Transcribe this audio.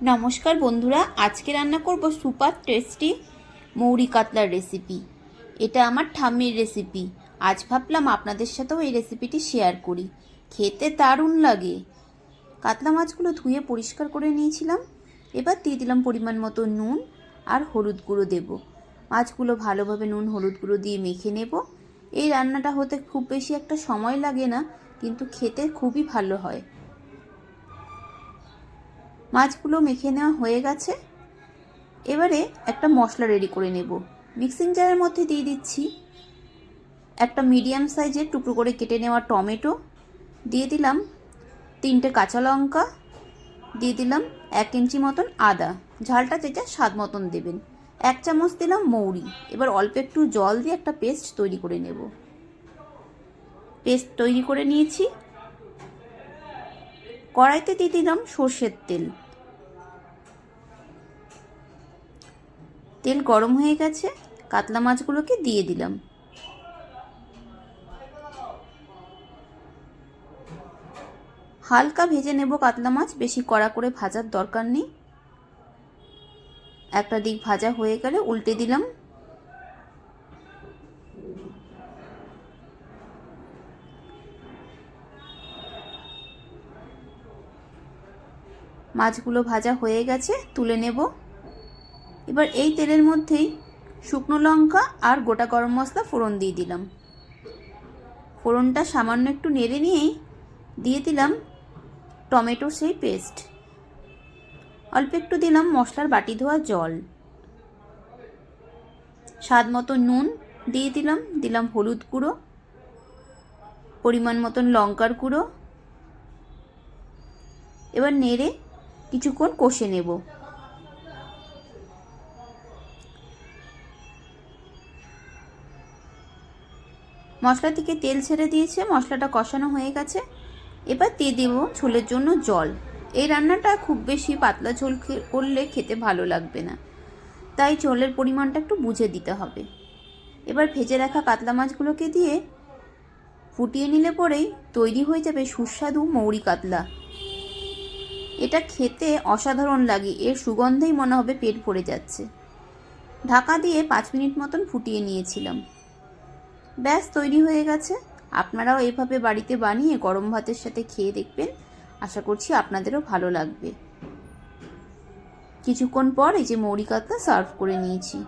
নমস্কার বন্ধুরা, আজকে রান্না করব সুপার টেস্টি মৌরি কাতলার রেসিপি এটা আমার ঠাম্মির রেসিপি আজ ভাবলাম আপনাদের সাথেও এই রেসিপিটি শেয়ার করি। খেতে দারুণ লাগে। কাতলা মাছগুলো ধুয়ে পরিষ্কার করে নিয়েছিলাম। এবার দিয়ে দিলাম পরিমাণ মতো নুন আর হলুদ গুঁড়ো দেব। মাছগুলো ভালোভাবে নুন, হলুদ গুঁড়ো দিয়ে মেখে নেব। এই রান্নাটা হতে খুব বেশি একটা সময় লাগে না, কিন্তু খেতে খুবই ভালো হয়। মাছগুলো মেখে নেওয়া হয়ে গেছে। এবারে একটা মশলা রেডি করে নেব। মিক্সিং জারের মধ্যে দিয়ে দিচ্ছি একটা মিডিয়াম সাইজের টুকরো করে কেটে নেওয়া টমেটো। দিয়ে দিলাম তিনটে কাঁচা লঙ্কা। দিয়ে দিলাম এক ইঞ্চি মতন আদা। ঝালটা যেটা স্বাদ মতন দেবেন। এক চামচ দিলাম মৌরি। এবার অল্প একটু জল দিয়ে একটা পেস্ট তৈরি করে নেব। পেস্ট তৈরি করে নিয়েছি। কড়াইতে দিয়ে দিলাম সর্ষের তেল। তেল গরম হয়ে গেছে, কাতলা মাছগুলোকে দিয়ে দিলাম। হালকা ভেজে নেব কাতলা মাছ, বেশি কড়া করে ভাজার দরকার নেই। একটা দিক ভাজা হয়ে গেলে উল্টে দিলাম মাছগুলো ভাজা হয়ে গেছে, তুলে নেব। এবার এই তেলের মধ্যেই শুকনো লঙ্কা আর গোটা গরম মশলা ফোড়ন দিয়ে দিলাম। ফোড়নটা সামান্য একটু নেড়ে নিয়েই দিয়ে দিলাম টমেটোর সেই পেস্ট। অল্প একটু দিলাম মশলার বাটি ধোয়া জল। স্বাদ মতো নুন দিয়ে দিলাম দিলাম হলুদ গুঁড়ো, পরিমাণ মতন লঙ্কার গুঁড়ো। এবার নেড়ে কিছুক্ষণ কষে নেব। মশলা থেকে তেল ছেড়ে দিয়েছে, মশলাটা কষানো হয়ে গেছে। এবার দিয়ে দেব ঝোলের জন্য জল। এই রান্নাটা খুব বেশি পাতলা ঝোল করলে খেতে ভালো লাগবে না। তাই ঝোলের পরিমাণটা একটু বুঝে দিতে হবে। এবার ভেজে রাখা কাতলা মাছগুলোকে দিয়ে ফুটিয়ে নিলে পরেই তৈরি হয়ে যাবে সুস্বাদু মৌরি কাতলা। এটা খেতে অসাধারণ লাগে, এর সুগন্ধেই মনে হবে পেট ভরে যাচ্ছে। ঢাকা দিয়ে পাঁচ মিনিট মতন ফুটিয়ে নিয়েছিলাম। ব্যাস, তৈরি হয়ে গেছে। আপনারাও এভাবে বাড়িতে বানিয়ে গরম ভাতের সাথে খেয়ে দেখবেন। আশা করছি আপনাদেরও ভালো লাগবে। কিছুক্ষণ পর এই যে মৌরিকাতা সার্ভ করে নিয়েছি।